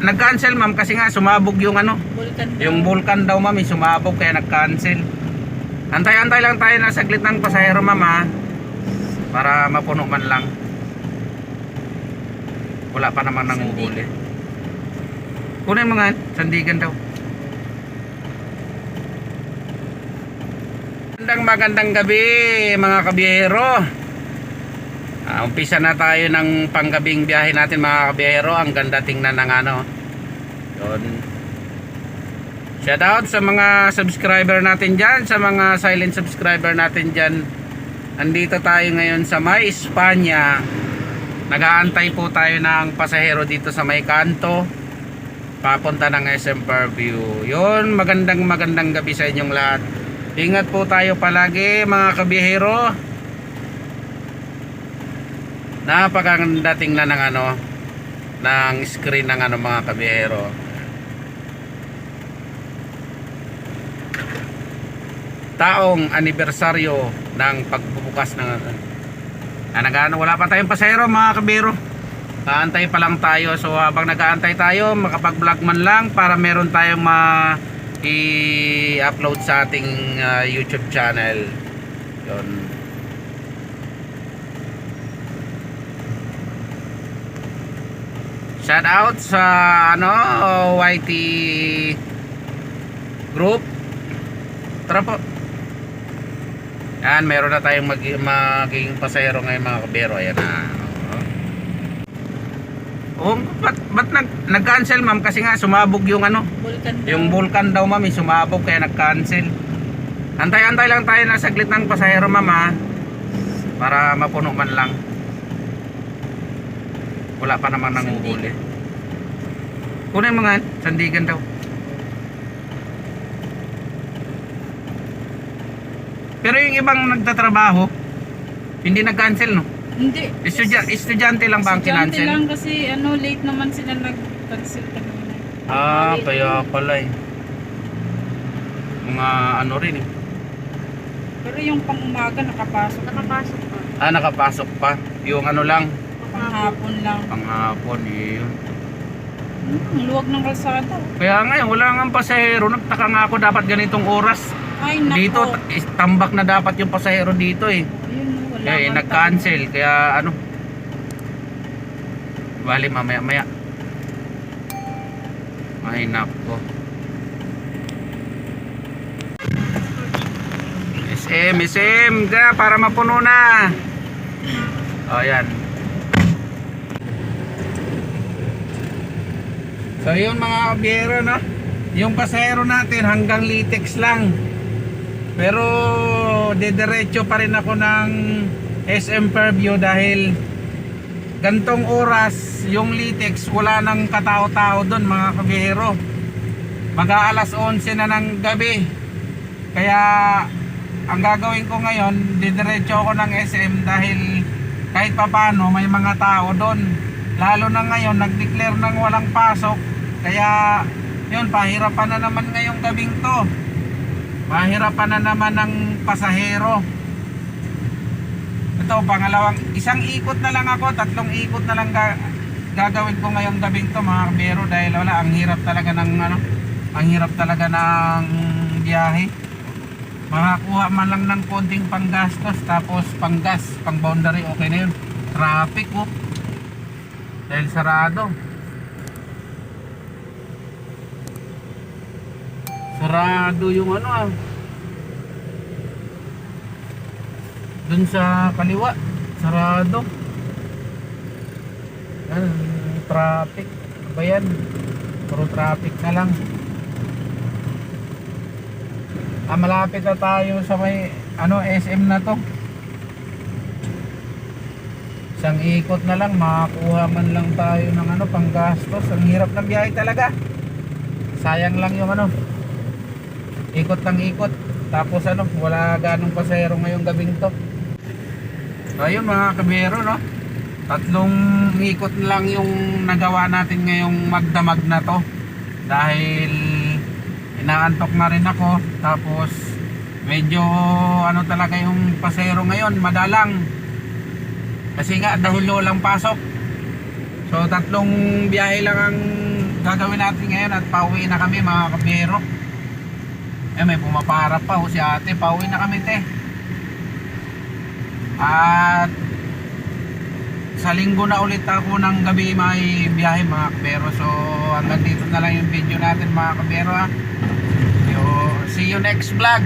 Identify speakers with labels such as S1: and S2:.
S1: nag-cancel ma'am kasi nga sumabog yung ano,
S2: Vulcan
S1: yung vulkan daw ma'am, eh, sumabog kaya nag-cancel. Antay-antay lang tayo na saglit ng pasahero ma'am ha. Para mapuno man lang. Wala pa naman nanguhuli. Kunin mga sandigan daw. Magandang magandang gabi mga kabiyero. Ah, umpisa na tayo ng panggabing biyahe natin mga kabiyero. Ang ganda tingnan ng ano. Yun. Shout out sa mga subscriber natin dyan, sa mga silent subscriber natin dyan. Andito tayo ngayon sa May Espanya. Nagaantay po tayo ng pasahero dito sa May Kanto. Papunta ng SM Fairview. Yun, magandang magandang gabi sa inyong lahat. Ingat po tayo palagi mga kabihero. Napakaganda tingnan ng ano ng screen ng ano mga kabihero. taong anibersaryo ng pagbubukas ng ah, nag wala pa tayong pasahero mga kabiro Aantay pa lang tayo. So habang nag-aantay tayo makapag-vlog man lang para meron tayong ma i-upload sa ating ah, YouTube channel. Yun shout out sa ano YT group Tara po. Yan, meron na tayong mag magiging pasahero ngayon mga kabero. Ayan na. Oh, ba't, ba't nag, nag-cancel ma'am? Kasi nga sumabog yung ano,
S2: Vulcan
S1: yung vulkan daw ma'am, eh, sumabog kaya nag-cancel. Antay-antay lang tayo na saglit ng pasahero ma'am ha. Para mapuno man lang. Wala pa naman nanguhuli. Kunin mga sandigan daw. Pero yung ibang nagtatrabaho, hindi nag-cancel no?
S2: Hindi.
S1: Estudya, estudyante lang ba ang
S2: Estudyante
S1: kinancel?
S2: lang kasi ano late naman sila nag-cancel kanina.
S1: Ah,
S2: Late
S1: kaya
S2: naman.
S1: pala eh. Mga ano rin eh.
S2: Pero yung pang umaga nakapasok. Nakapasok pa.
S1: Ah, nakapasok pa. Yung ano lang,
S2: Panghapon lang.
S1: panghapon eh.
S2: Hmm, luwag ng kalsada.
S1: Kaya ngayon, wala nga pasahero. Nagtaka nga ako dapat ganitong oras.
S2: Ay, nako.
S1: Dito, tambak na dapat yung pasahero dito eh.
S2: Ayun, wala
S1: Kaya eh, nag-cancel. Kaya ano. Bali, mamaya maya. Ay, nako. SM, SM. Kaya para mapuno na. O, yan. So, yun mga kabiyero, no? Yung pasahero natin hanggang Litex lang. Pero didiretso pa rin ako ng SM Fairview dahil gantong oras yung Litex wala nang katao-tao doon mga kabihero. Mag-aalas 11 na ng gabi. Kaya ang gagawin ko ngayon, didiretso ako ng SM dahil kahit papano may mga tao doon. Lalo na ngayon, nag-declare ng walang pasok. Kaya yun, pahirapan na naman ngayong gabing to. Mahirapan na naman ng pasahero. Ito, pangalawang, isang ikot na lang ako, tatlong ikot na lang ga, gagawin ko ngayong gabing to mga kabero dahil wala, ang hirap talaga ng ano, ang hirap talaga ng biyahe. Makakuha man lang ng konting panggastos tapos panggas, pang boundary, okay na yun. Traffic oh. Dahil sarado. Sarado yung ano ah. Dun sa kaliwa, sarado. Yan, traffic. Ano ba yan? Puro traffic na lang. Ah, malapit na tayo sa may ano SM na to. Isang ikot na lang, makakuha man lang tayo ng ano panggastos. Ang hirap ng biyahe talaga. Sayang lang yung ano, ikot ng ikot. Tapos ano wala ganong pasahero ngayong gabing to. Ayun mga kabero no? Tatlong ikot lang yung nagawa natin ngayong magdamag na to. Dahil inaantok na rin ako. Tapos medyo ano talaga yung pasahero ngayon madalang kasi nga dahil walang pasok so tatlong biyahe lang ang gagawin natin ngayon at pauwi na kami mga kabiyero. Eh may pumaparap pa o si ate, pauwi na kami te. At sa linggo na ulit ako ng gabi may biyahe mga kabiyero. So hanggang dito na lang yung video natin mga kabiyero ha. Yo, see you next vlog.